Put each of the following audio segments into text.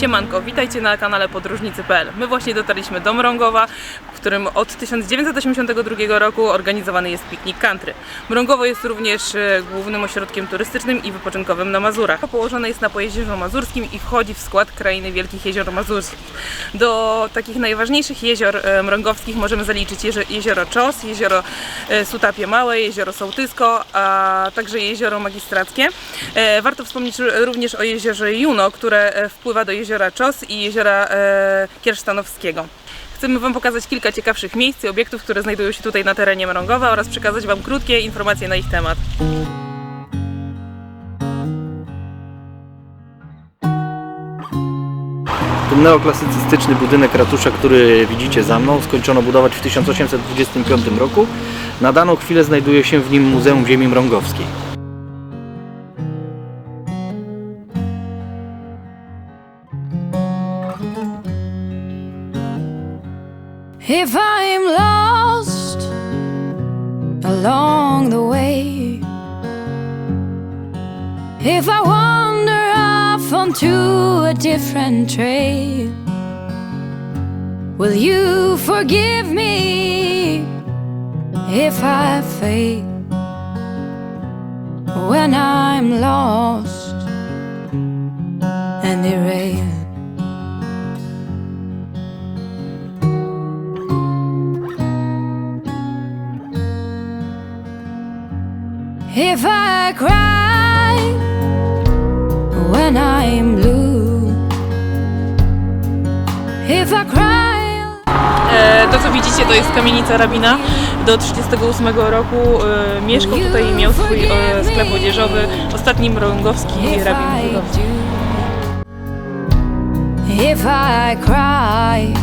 Siemanko, witajcie na kanale podróżnicy.pl. My właśnie dotarliśmy do Mrągowa, w którym od 1982 roku organizowany jest piknik country. Mrągowo jest również e, głównym ośrodkiem turystycznym i wypoczynkowym na Mazurach. Położone jest na Pojezierzu Mazurskim i wchodzi w skład krainy Wielkich Jezior Mazurskich. Do takich najważniejszych jezior e, mrągowskich możemy zaliczyć jezioro, Czos, jezioro e, Sutapie Małe, jezioro Sołtysko, a także jezioro Magistrackie. Warto wspomnieć również o jeziorze Juno, które wpływa do jeziora Czos i jeziora e, Kiersztanowskiego. Chcemy Wam pokazać kilka ciekawszych miejsc i obiektów, które znajdują się tutaj na terenie Mrągowa oraz przekazać Wam krótkie informacje na ich temat. Ten neoklasycystyczny budynek ratusza, który widzicie za mną, skończono budować w 1825 roku. Na daną chwilę znajduje się w nim Muzeum Ziemi Mrągowskiej. If I'm lost along the way, if I wander off onto a different trail, will you forgive me if I fail? When I'm lost If I cry when I'm blue, if I cry. E, To co widzicie to jest kamienica rabina. Do 38 roku e, mieszkał tutaj i miał swój e, sklep odzieżowy. Ostatni mrągowski If rabin. I do, if I cry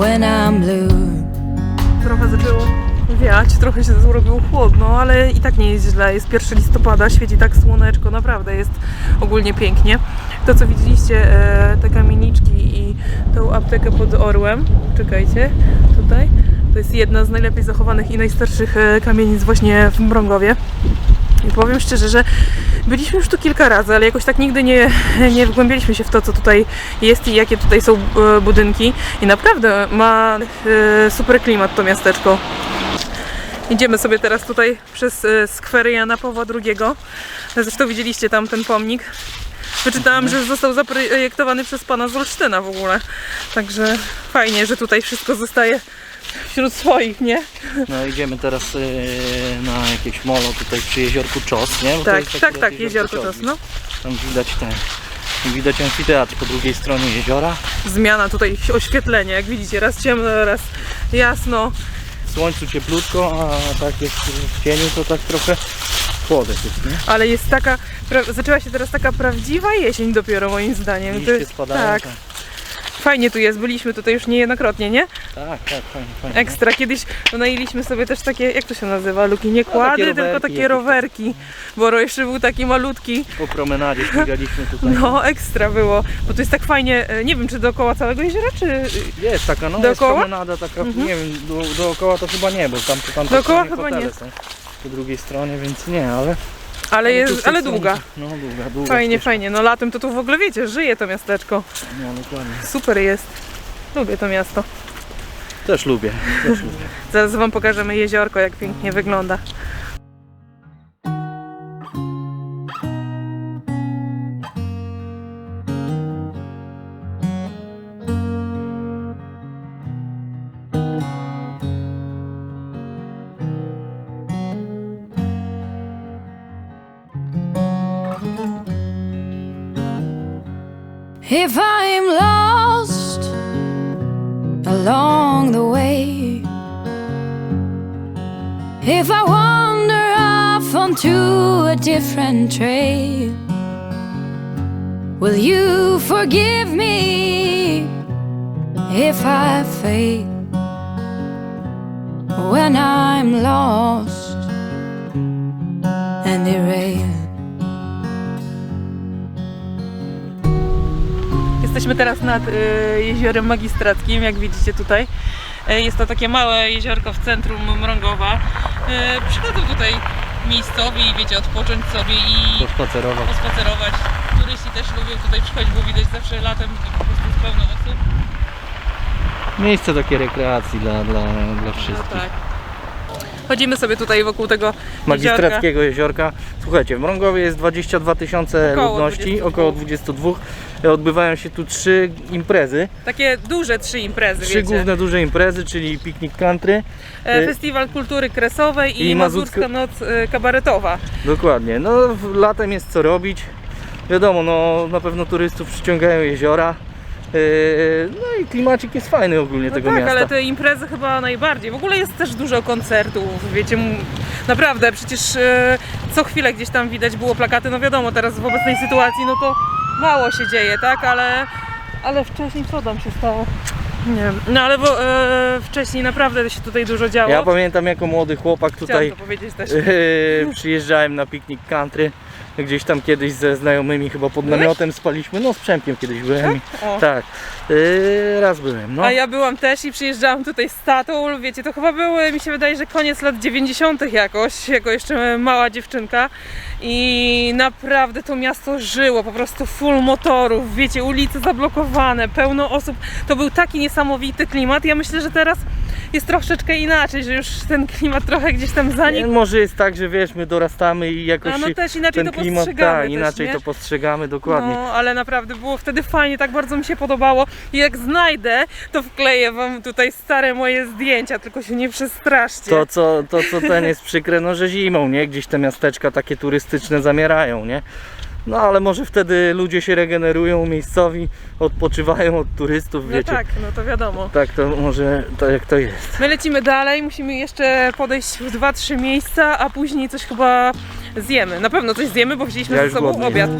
when I'm blue, Trochę zaczęło wiać, trochę się zrobiło chłodno, ale i tak nie jest źle. Jest 1 listopada, świeci tak słoneczko, naprawdę jest ogólnie pięknie. To co widzieliście, e, te kamieniczki i tą aptekę pod Orłem, czekajcie, tutaj, to jest jedna z najlepiej zachowanych i najstarszych e, kamienic właśnie w Mrągowie. I powiem szczerze, że byliśmy już tu kilka razy, ale jakoś tak nigdy nie, nie wgłębialiśmy się w to, co tutaj jest i jakie tutaj są e, budynki. I naprawdę ma super klimat to miasteczko. Idziemy sobie teraz tutaj przez e, skwery Jana Pawła II. Zresztą widzieliście tam ten pomnik. Wyczytałam, że został zaprojektowany przez pana z Olsztyna w ogóle. Także fajnie, że tutaj wszystko zostaje wśród swoich, nie? No idziemy teraz e, na jakieś molo tutaj przy jeziorku Czos, nie? Bo Tak, tak, tak, jeziorko Czos, no. Tam widać ten, widać amfiteatr po drugiej stronie jeziora. Zmiana tutaj oświetlenia, jak widzicie, raz ciemno, raz jasno. W słońcu cieplutko, a tak jest w cieniu to tak trochę chłodek jest, nie? Ale jest taka, pra- zaczęła się teraz taka prawdziwa jesień dopiero moim zdaniem. Liście spadają. tak, tak. Fajnie tu jest, byliśmy tutaj już niejednokrotnie, nie? Tak, tak, fajnie, fajnie. Ekstra, kiedyś najęliśmy sobie też takie, jak to się nazywa, Luki, nie kłady, tylko rowerki takie rowerki, bo jeszcze był taki malutki, Po promenadzie ścigaliśmy tutaj. no ekstra było, bo tu jest tak fajnie, e, nie wiem czy dookoła całego jeziora, czy Jest taka, no Dookoła? jest promenada taka, Mhm. nie wiem, do, dookoła to chyba nie, bo tam, tam Dookoła chyba nie. Są, po drugiej stronie, więc nie, ale... ale jest, ale długa. No długa, długa. Fajnie, ścieżka. fajnie, no latem to tu w ogóle wiecie, żyje to miasteczko, No dokładnie. super jest, lubię to miasto. Też lubię, też lubię. Zaraz wam pokażemy jeziorko, jak pięknie wygląda. If I'm lost along the way, if I wander off onto a different trail, will you forgive me if I fail when I'm lost and derailed? Jesteśmy teraz nad y, jeziorem magistrackim, jak widzicie tutaj. E, Jest to takie małe jeziorko w centrum Mrągowa. E, Przychodzą tutaj miejscowi, wiecie, odpocząć sobie i Pospacerować. pospacerować. Turyści też lubią tutaj przychodzić, bo widać zawsze latem po prostu jest pełno osób. Miejsce takie rekreacji dla, dla, dla No wszystkich. tak. Chodzimy sobie tutaj wokół tego jeziorka. Magistrackiego jeziorka. Słuchajcie, w Mrągowie jest 22 tysiące Około ludności, 22. około 22. Odbywają się tu trzy imprezy. Takie duże trzy imprezy, Trzy wiecie. główne duże imprezy, czyli piknik country. E, y- Festiwal Kultury Kresowej i, i Mazurska Noc e, Kabaretowa. Dokładnie. No latem jest co robić. Wiadomo, no na pewno turystów przyciągają jeziora. Yy, no i klimacik jest fajny ogólnie No tego tak, miasta. ale te imprezy chyba najbardziej. W ogóle jest też dużo koncertów, wiecie, naprawdę, przecież co chwilę gdzieś tam widać było plakaty, no wiadomo, teraz w obecnej sytuacji, no to mało się dzieje, tak, ale, ale wcześniej co tam się stało? Nie wiem, no ale bo, e, wcześniej naprawdę się tutaj dużo działo. Ja pamiętam jako młody chłopak Chciałam tutaj to powiedzieć też. Yy, przyjeżdżałem na piknik country. Gdzieś tam kiedyś ze znajomymi chyba pod namiotem spaliśmy. No z Przemkiem kiedyś byłem. i- O. Tak. Yy, raz byłem. No. A ja byłam też i przyjeżdżałam tutaj z tatą, wiecie, to chyba były, mi się wydaje, że koniec lat 90. jakoś, jako jeszcze mała dziewczynka i naprawdę to miasto żyło, po prostu full motorów, wiecie, ulice zablokowane, pełno osób, to był taki niesamowity klimat, ja myślę, że teraz jest troszeczkę inaczej, że już ten klimat trochę gdzieś tam zanikł, Może jest tak, że wiesz, my dorastamy i jakoś a no też inaczej ten to klimat, postrzegamy tak, też, inaczej to postrzegamy dokładnie. No, ale naprawdę było wtedy fajnie, tak bardzo mi się podobało. I jak znajdę, to wkleję wam tutaj stare moje zdjęcia, tylko się nie przestraszcie. To co, to co ten jest przykre, no że zimą, nie? Gdzieś te miasteczka takie turystyczne zamierają, nie? No ale może wtedy ludzie się regenerują miejscowi, odpoczywają od turystów, no wiecie. tak, no to wiadomo. Tak to może tak jak to jest. My lecimy dalej, musimy jeszcze podejść w dwa, trzy miejsca, a później coś chyba zjemy. Na pewno coś zjemy, bo wzięliśmy Ja ze już sobą głodny obiad.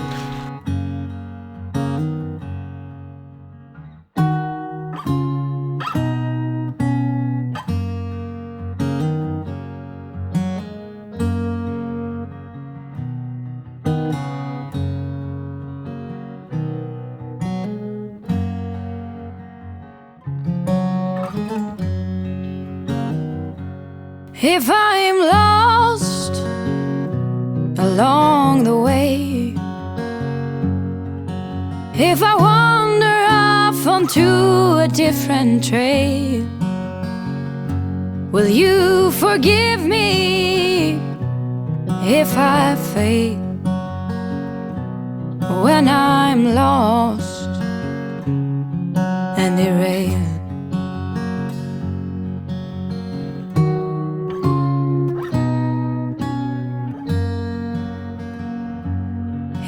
If I'm lost along the way, if I wander off onto a different trail, will you forgive me if I fail? When I'm lost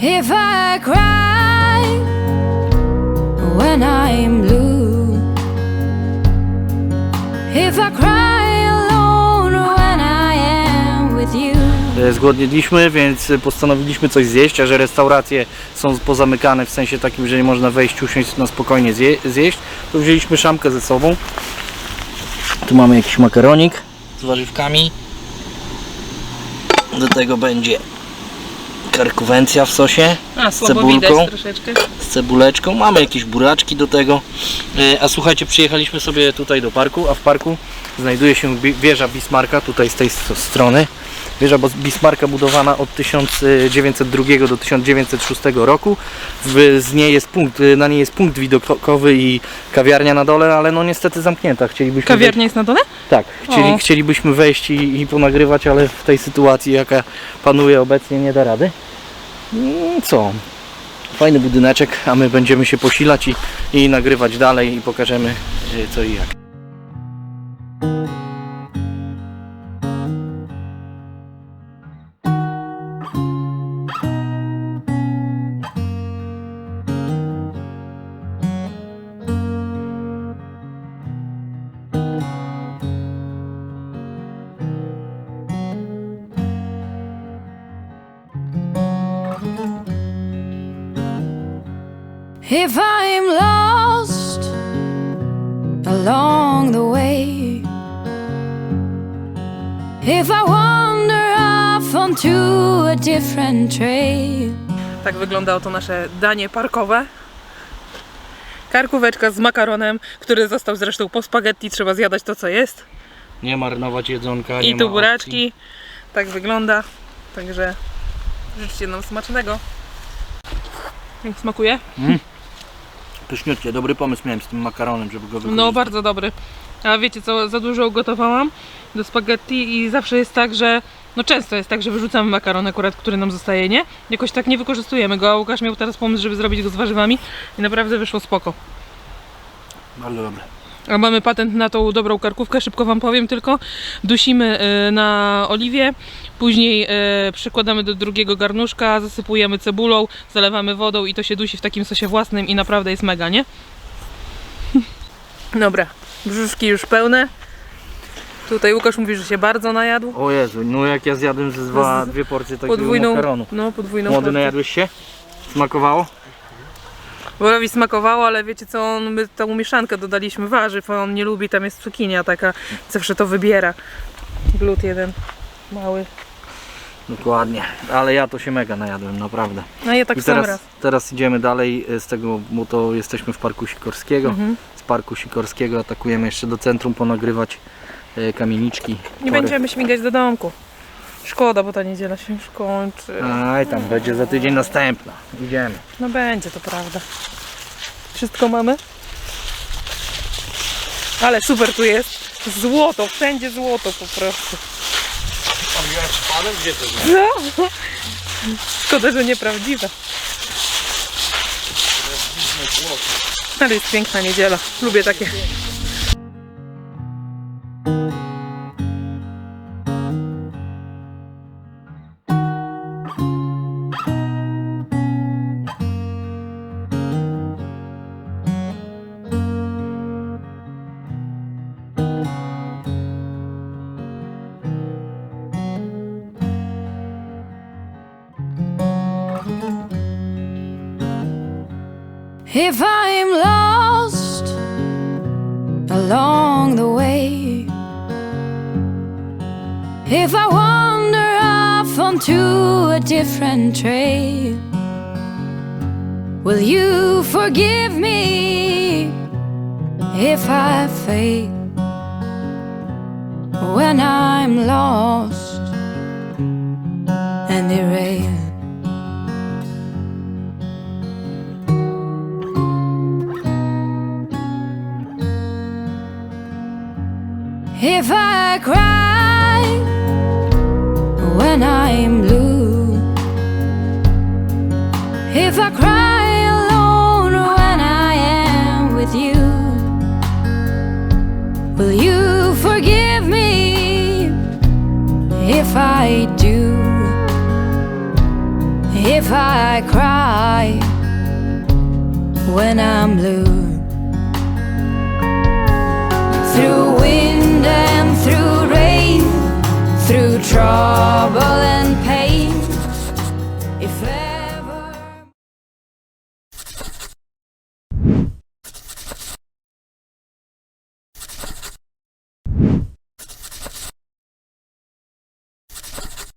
If I cry when I'm blue, if I cry alone when I am with you, E, Zgłodniliśmy, więc postanowiliśmy coś zjeść, a że restauracje są pozamykane w sensie takim, że nie można wejść, usiąść na spokojnie zje, zjeść, to wzięliśmy szamkę ze sobą. Tu mamy jakiś makaronik z warzywkami. Do tego będzie karkuwencja w sosie A, z cebulką. z cebuleczką. Mamy jakieś buraczki do tego. E, A słuchajcie, przyjechaliśmy sobie tutaj do parku, a w parku znajduje się wieża Bismarcka, tutaj z tej strony. Wieża Bismarcka budowana od 1902 do 1906 roku. W, z niej jest punkt, e, na niej jest punkt widokowy i kawiarnia na dole, ale no niestety zamknięta. Chcielibyśmy Kawiarnia jest na dole? Wejść, tak, chcieli, chcielibyśmy wejść i, i ponagrywać, ale w tej sytuacji jaka panuje obecnie nie da rady. Mm, Co? Fajny budyneczek, a my będziemy się posilać i, i nagrywać dalej i pokażemy y, co i jak. If I'm lost along the way, if I wander off onto a different trail. Tak wygląda oto nasze danie parkowe. Karkóweczka z makaronem, który został zresztą po spaghetti, trzeba zjadać to co jest. Nie marnować jedzonka, I tu buraczki. Tak wygląda. Także życzcie nam smacznego. Jak smakuje? Pyszniutkie, dobry pomysł miałem z tym makaronem, żeby go wykorzystać. No bardzo dobry. A wiecie co, za dużo ugotowałam do spaghetti i zawsze jest tak, że no często jest tak, że wyrzucamy makaron akurat, który nam zostaje, nie? Jakoś tak nie wykorzystujemy go, a Łukasz miał teraz pomysł, żeby zrobić go z warzywami i naprawdę wyszło spoko. Bardzo dobre. A mamy patent na tą dobrą karkówkę, szybko Wam powiem tylko. Dusimy e, na oliwie, później e, przekładamy do drugiego garnuszka, zasypujemy cebulą, zalewamy wodą i to się dusi w takim sosie własnym i naprawdę jest mega, nie? Dobra, brzuszki już pełne. Tutaj Łukasz mówi, że się bardzo najadł. O Jezu, no jak ja zjadłem ze dwa, dwie porcje takiego Podwójną, makaronu. no podwójną Młody, porcję. najadłeś się? Smakowało? Wolowi smakowało, ale wiecie co, on, my tą mieszankę dodaliśmy warzyw, a on nie lubi, tam jest cukinia taka, zawsze to wybiera. Glut jeden, mały. Dokładnie. Ale ja to się mega najadłem, naprawdę. No ja tak I teraz, raz. teraz idziemy dalej y, z tego, bo to jesteśmy w Parku Sikorskiego. Mhm. Z Parku Sikorskiego atakujemy jeszcze do centrum ponagrywać y, kamieniczki. Nie tory. będziemy śmigać do domku. Szkoda, bo ta niedziela się już kończy. Aj, tam będzie za tydzień następna. Idziemy. No będzie, to prawda. Wszystko mamy? Ale super tu jest. Złoto, wszędzie złoto po prostu. A panem gdzie to Szkoda, że nieprawdziwe. Ale jest piękna niedziela. Lubię takie. If I'm lost along the way, if I wander off onto a different trail, will you forgive me if I fail when I'm lost and derailed? If I cry when I'm blue, if I cry alone when I am with you, will you forgive me if I do? If I cry when I'm blue.